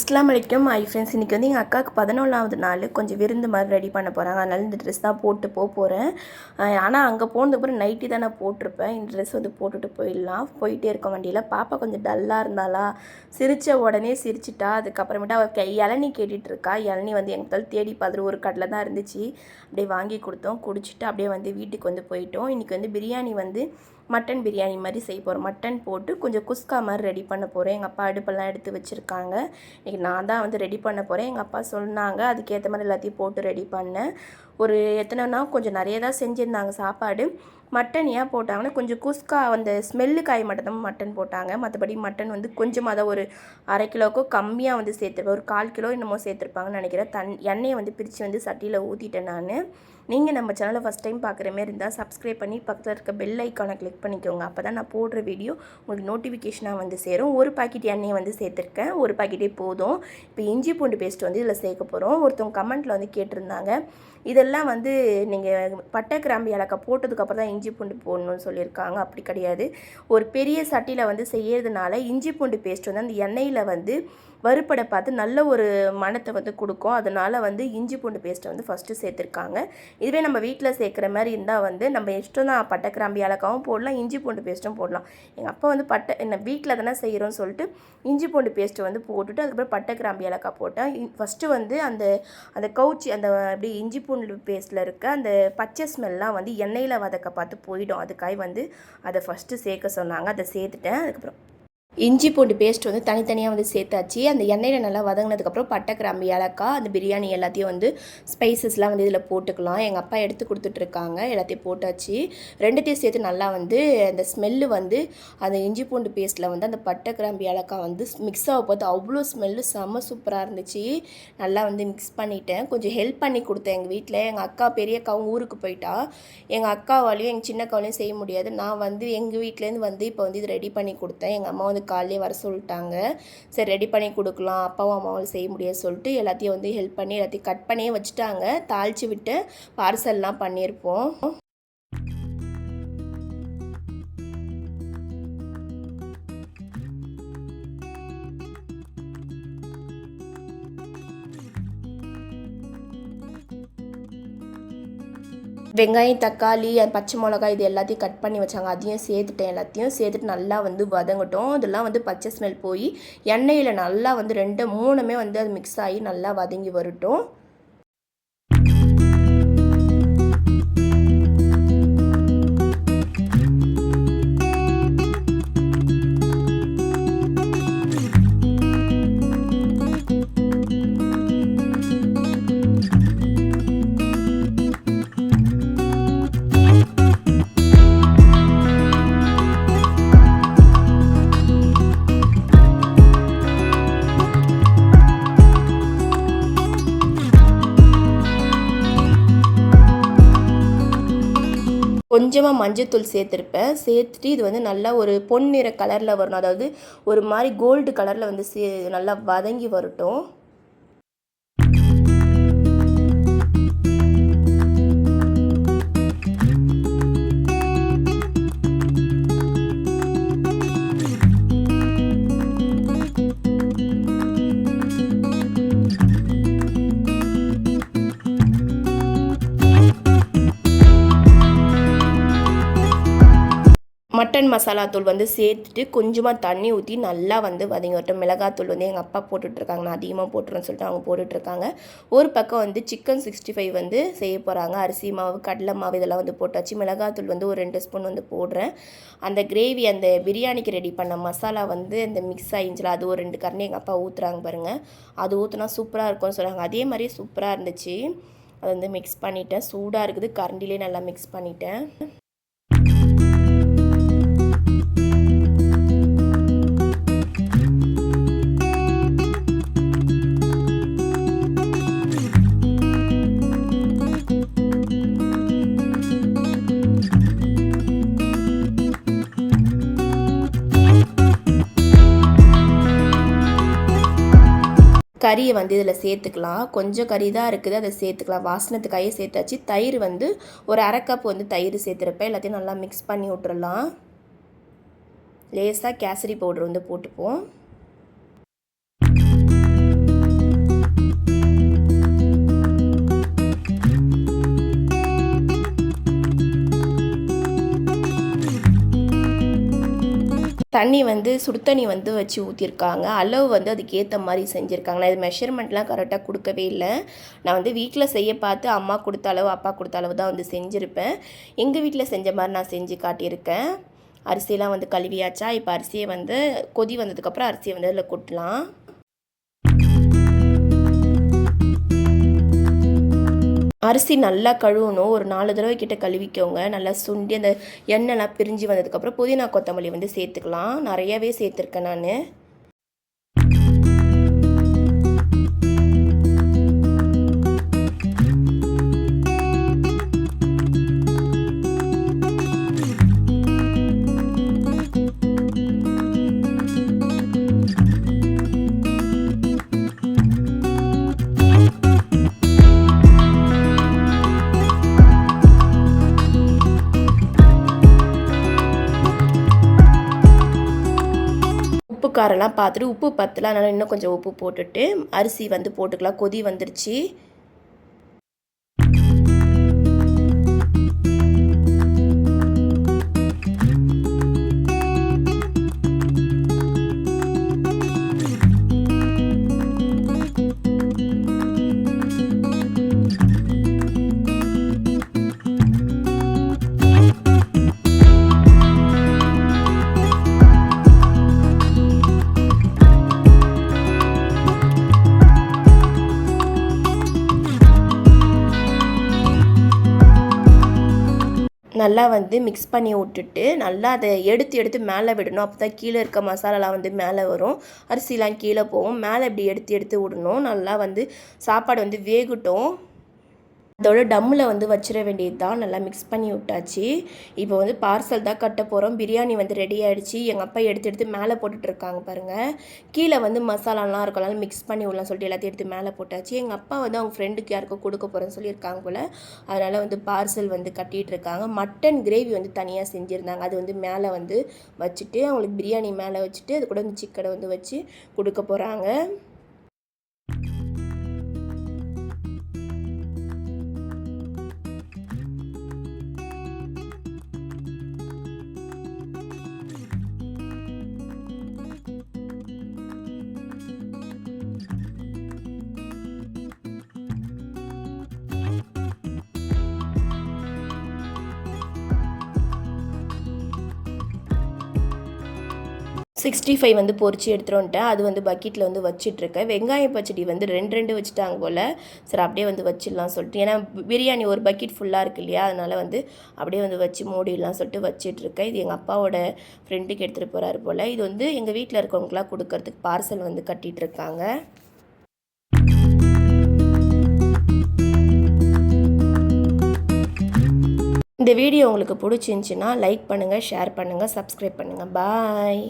இஸ்லாம் வலைக்கம் ஐ ஃப்ரெண்ட்ஸ் இன்றைக்கி வந்து எங்கள் அக்காவுக்கு பதினொன்றாவது நாள். கொஞ்சம் விருந்து மாதிரி ரெடி பண்ண போகிறாங்க அதனால் இந்த ட்ரெஸ் தான் போட்டு போக போகிறேன் ஆனால் அங்கே போனதுக்கப்புறம் நைட்டி தான் நான் போட்டிருப்பேன். இந்த ட்ரெஸ் வந்து போட்டுட்டு போயிடலாம். போயிட்டே இருக்க வண்டியில். பாப்பா கொஞ்சம் டல்லாக இருந்தாளா? சிரித்த உடனே சிரிச்சிட்டா. அதுக்கப்புறமேட்டு அவள் கை இளநி கேட்டுட்டு இருக்கா. இளநி வந்து எங்கள் தேடி பதில் ஒரு கடையில் தான் இருந்துச்சு. அப்படியே வாங்கி கொடுத்தோம். குடிச்சிட்டு அப்படியே வந்து வீட்டுக்கு வந்து போயிட்டோம். இன்றைக்கி வந்து பிரியாணி வந்து மட்டன் பிரியாணி மாதிரி செய்ய போகிறோம் மட்டன் போட்டு கொஞ்சம் குஸ்கா மாதிரி ரெடி பண்ண போகிறேன் எங்கள் அப்பா அடுப்பெல்லாம் எடுத்து வச்சுருக்காங்க. இன்றைக்கி நான் தான் வந்து ரெடி பண்ண போகிறேன் எங்கள் அப்பா சொன்னாங்க அதுக்கேற்ற மாதிரி எல்லாத்தையும் போட்டு ரெடி பண்ணேன். ஒரு எத்தனைனா கொஞ்சம் நிறைய தான் செஞ்சுருந்தாங்க சாப்பாடு. மட்டன் ஏன் போட்டாங்கன்னா கொஞ்சம் குஸ்கா அந்த ஸ்மெல்லுக்காய் மட்டும் தான் மட்டன் போட்டாங்க. மற்றபடி மட்டன் வந்து கொஞ்சமாக தான் ஒரு அரை கிலோக்கோ கம்மியாக வந்து சேர்த்துருப்பேன். ஒரு கால் கிலோ என்னமோ சேர்த்துருப்பாங்கன்னு நினைக்கிறேன். தன் எண்ணெயை வந்து பிரித்து வந்து சட்டியில் ஊற்றிட்டேன் நான். நீங்கள் நம்ம சேனலை ஃபஸ்ட் டைம் பார்க்குற மாதிரி இருந்தால் சப்ஸ்கிரைப் பண்ணி பக்கத்தில் இருக்க பெல் ஐக்கானை கிளிக் பண்ணிக்கோங்க. அப்போ தான் நான் போடுற வீடியோ உங்களுக்கு நோட்டிஃபிகேஷனாக வந்து சேரும். ஒரு பாக்கெட் எண்ணெயை வந்து சேர்த்துருக்கேன். ஒரு பாக்கெட்டே போதும். இப்போ இஞ்சி பூண்டு பேஸ்ட் வந்து இதில் சேர்க்க போகிறோம் ஒருத்தவங்க கமெண்ட்டில் வந்து கேட்டிருந்தாங்க. இதெல்லாம் வந்து நீங்கள் பட்டை கிராம்பு ஏலக்காய் போட்டதுக்கப்புறம் தான் இஞ்சி பூண்டு போடணும்னு சொல்லியிருக்காங்க. அப்படி கிடையாது. ஒரு பெரிய சட்டியில் வந்து செய்யறதுனால இஞ்சி பூண்டு பேஸ்ட் வந்து அந்த எண்ணெயில் வந்து வறுப்படை பார்த்து நல்ல ஒரு மனத்தை வந்து கொடுக்கும். அதனால் வந்து இஞ்சி பூண்டு பேஸ்ட்டை வந்து ஃபஸ்ட்டு சேர்த்துருக்காங்க. இதுவே நம்ம வீட்டில் சேர்க்குற மாதிரி இருந்தால் வந்து நம்ம இஷ்டம் தான் பட்டை கிராம்பு ஏலக்காவும் போடலாம். இஞ்சி பூண்டு பேஸ்ட்டும் போடலாம். எங்கள் அப்பா வந்து பட்டை என்ன வீட்டில் தானே செய்கிறோன்னு சொல்லிட்டு இஞ்சி பூண்டு பேஸ்ட்டை வந்து போட்டுட்டு அதுக்கப்புறம் பட்டை கிராம்பு ஏலக்காய் போட்டேன். ஃபஸ்ட்டு வந்து அந்த அந்த கவுச்சி அந்த அப்படி இஞ்சி பூண்டு பேஸ்ட்டில் இருக்க அந்த பச்சை ஸ்மெல்லாம் வந்து எண்ணெயில் வதக்க பார்த்து போயிடும். அதுக்காக வந்து அதை ஃபஸ்ட்டு சேர்க்க சொன்னாங்க. அதை சேர்த்துட்டேன். அதுக்கப்புறம் இஞ்சி பூண்டு பேஸ்ட் வந்து தனித்தனியாக வந்து சேர்த்தாச்சு. அந்த எண்ணெயில் நல்லா வதங்கினதுக்கப்புறம் பட்டை கிராம்பு ஏலக்காய் அந்த பிரியாணி எல்லாத்தையும் வந்து ஸ்பைசஸ்லாம் வந்து இதில் போட்டுக்கலாம். எங்கள் அப்பா எடுத்து கொடுத்துட்ருக்காங்க எல்லாத்தையும் போட்டாச்சு. ரெண்டுத்தையும் சேர்த்து நல்லா வந்து அந்த ஸ்மெல்லு வந்து அந்த இஞ்சி பூண்டு பேஸ்ட்டில் வந்து அந்த பட்டை கிராம்பு ஏலக்காய் வந்து மிக்ஸ் ஆக போது அவ்வளோ ஸ்மெல்லு செம்ம சூப்பராக இருந்துச்சு. நல்லா வந்து மிக்ஸ் பண்ணிட்டேன். கொஞ்சம் ஹெல்ப் பண்ணி கொடுத்தேன் எங்கள் வீட்டில் எங்கள் அக்கா பெரிய அக்காவும் ஊருக்கு போயிட்டா. எங்கள் அக்காவாலையும் எங்கள் சின்ன அக்காவாலையும் செய்ய முடியாது. நான் வந்து எங்கள் வீட்டிலேருந்து வந்து இப்போ வந்து இது ரெடி பண்ணி கொடுத்தேன். எங்கள் அம்மா வந்து காலையிலே வர சொல்லிட்டாங்க. சரி ரெடி பண்ணி கொடுக்கலாம். அப்பாவும் அம்மாவும் செய்ய முடியாது சொல்லிட்டு எல்லாத்தையும் வந்து ஹெல்ப் பண்ணி எல்லாத்தையும் கட் பண்ணியே வச்சுட்டாங்க. தாளித்து விட்டு பார்சல்லாம் பண்ணியிருப்போம். வெங்காயம் தக்காளி பச்சை மிளகாய் இது எல்லாத்தையும் கட் பண்ணி வச்சாங்க. அதையும் சேர்த்துட்டேன் எல்லாத்தையும். சேர்த்துட்டு நல்லா வந்து வதங்கட்டும். இதெல்லாம் வந்து பச்சை ஸ்மெல் போய் எண்ணெயில் நல்லா வந்து ரெண்டு மூணுமே வந்து அது மிக்ஸ் ஆகி நல்லா வதங்கி வரட்டும். கொஞ்சமாக மஞ்சத்தூள் சேர்த்துருப்பேன். சேர்த்துட்டு இது வந்து நல்லா ஒரு பொன்னிற கலரில் வரணும். அதாவது ஒரு மாதிரி கோல்டு கலரில் வந்து சே நல்லா வதங்கி வரட்டும். மட்டன் மசாலா தூள் வந்து சேர்த்துட்டு கொஞ்சமாக தண்ணி ஊற்றி நல்லா வந்து வதங்கி விட்டோம் மிளகாத்தூள் வந்து எங்கள் அப்பா போட்டுட்ருக்காங்க. நான் அதிகமாக போட்டுருன்னு சொல்லிட்டு அவங்க போட்டுட்ருக்காங்க. ஒரு பக்கம் வந்து சிக்கன் சிக்ஸ்டி ஃபைவ் வந்து செய்ய போகிறாங்க அரிசி மாவு கடலை மாவு இதெல்லாம் வந்து போட்டாச்சு. மிளகாத்தூள் வந்து ஒரு ரெண்டு ஸ்பூன் வந்து போடுறேன். அந்த கிரேவி அந்த பிரியாணிக்கு ரெடி பண்ண மசாலா வந்து அந்த மிக்ஸ் ஆகிஞ்சில அது ஒரு ரெண்டு கரண்டி எங்கள் அப்பா ஊற்றுறாங்க பாருங்கள் அது ஊற்றுனா சூப்பராக இருக்கும்னு சொல்கிறாங்க அதே மாதிரி சூப்பராக இருந்துச்சு. அதை வந்து மிக்ஸ் பண்ணிட்டேன். சூடாக இருக்குது. கரண்டிலே நல்லா மிக்ஸ் பண்ணிட்டேன். கறியை வந்து இதில் சேர்த்துக்கலாம். கொஞ்சம் கறி தான் இருக்குது அதை சேர்த்துக்கலாம். வாசனத்துக்காயே சேர்த்தாச்சு. தயிர் வந்து ஒரு அரை கப் வந்து தயிர் சேர்த்துருப்பேன். எல்லாத்தையும் நல்லா மிக்ஸ் பண்ணி விட்டுறலாம். லேசாக கேசரி பவுடர் வந்து போட்டுப்போம். தண்ணி வந்து சுடுத்தண்ணி வந்து வச்சு ஊற்றிருக்காங்க அளவு வந்து அதுக்கு ஏற்ற மாதிரி செஞ்சுருக்காங்க. நான் இது மெஷர்மெண்ட்லாம் கரெக்டாக கொடுக்கவே இல்லை. நான் வந்து வீட்டில் செய்ய பார்த்து அம்மா கொடுத்த அளவு அப்பா கொடுத்த அளவு தான் வந்து செஞ்சுருப்பேன். எங்கள் வீட்டில் செஞ்ச மாதிரி நான் செஞ்சு காட்டியிருக்கேன். அரிசியெலாம் வந்து கழுவியாச்சா? இப்போ அரிசியை வந்து கொதி வந்ததுக்கப்புறம் அரிசியை வந்து அதில் கொட்டலாம். அரிசி நல்லா கழுவணும். ஒரு நாலு தடவை கிட்ட கழுவிக்கோங்க. நல்லா சுண்டி அந்த எண்ணெய்லாம் பிரிஞ்சு வந்ததுக்கப்புறம் புதினா கொத்தமல்லி வந்து சேர்த்துக்கலாம். நிறையவே சேர்த்துருக்கேன் நான். காரெல்லாம் பார்த்துட்டு உப்பு பத்தல. அதனால் இன்னும் கொஞ்சம் உப்பு போட்டுட்டு அரிசி வந்து போட்டுக்கலாம். கொதி வந்துருச்சு. நல்லா வந்து மிக்ஸ் பண்ணி விட்டுட்டு நல்லா அதை எடுத்து எடுத்து மேலே விடணும். அப்போ தான் கீழே இருக்க மசாலாலாம் வந்து மேலே வரும். அரிசிலாம் கீழே போகும். மேலே இப்படி எடுத்து எடுத்து விடணும். நல்லா வந்து சாப்பாடு வந்து வேகட்டும். அதோட டம்மில் வந்து வச்சிட வேண்டியது தான் நல்லா மிக்ஸ் பண்ணி விட்டாச்சு. இப்போ வந்து பார்சல் தான் கட்ட போகிறோம் பிரியாணி வந்து ரெடி ஆகிடுச்சு எங்கள் அப்பா எடுத்து எடுத்து மேலே போட்டுட்ருக்காங்க பாருங்கள் கீழே வந்து மசாலாலாம் இருக்கலாம் மிக்ஸ் பண்ணி விடலாம் சொல்லிட்டு எல்லாத்தையும் எடுத்து மேலே போட்டாச்சு. எங்கள் அப்பா வந்து அவங்க ஃப்ரெண்டுக்கு யாருக்கும் கொடுக்க போகிறேன்னு சொல்லியிருக்காங்க போல். அதனால் வந்து பார்சல் வந்து கட்டிகிட்டு இருக்காங்க. மட்டன் கிரேவி வந்து தனியாக செஞ்சுருந்தாங்க. அது வந்து மேலே வந்து வச்சுட்டு அவங்களுக்கு பிரியாணி மேலே வச்சுட்டு அது கூட வந்து சிக்கனை வந்து வச்சு கொடுக்க போகிறாங்க சிக்ஸ்டி ஃபைவ் வந்து பொறிச்சு எடுத்துகிட்டு வந்துட்டேன். அது வந்து பக்கெட்டில் வந்து வச்சிட்ருக்கேன். வெங்காய பச்சடி வந்து ரெண்டு ரெண்டு வச்சுட்டாங்க போல். சரி அப்படியே வந்து வச்சிடலாம் சொல்லிட்டு. ஏன்னா பிரியாணி ஒரு பக்கெட் ஃபுல்லாக இருக்கு இல்லையா? அதனால் வந்து அப்படியே வந்து வச்சு மூடிடலாம் சொல்லிட்டு வச்சிட்ருக்கேன். இது எங்கள் அப்பாவோட ஃப்ரெண்டுக்கு எடுத்துகிட்டு போகிறாரு போல். இது வந்து எங்கள் வீட்டில் இருக்கவங்களுக்குலாம் கொடுக்கறதுக்கு பார்சல் வந்து கட்டிகிட்டு இருக்காங்க இந்த வீடியோ உங்களுக்கு பிடிச்சிருந்துச்சின்னா லைக் பண்ணுங்கள் ஷேர் பண்ணுங்கள் சப்ஸ்கிரைப் பண்ணுங்கள் பாய்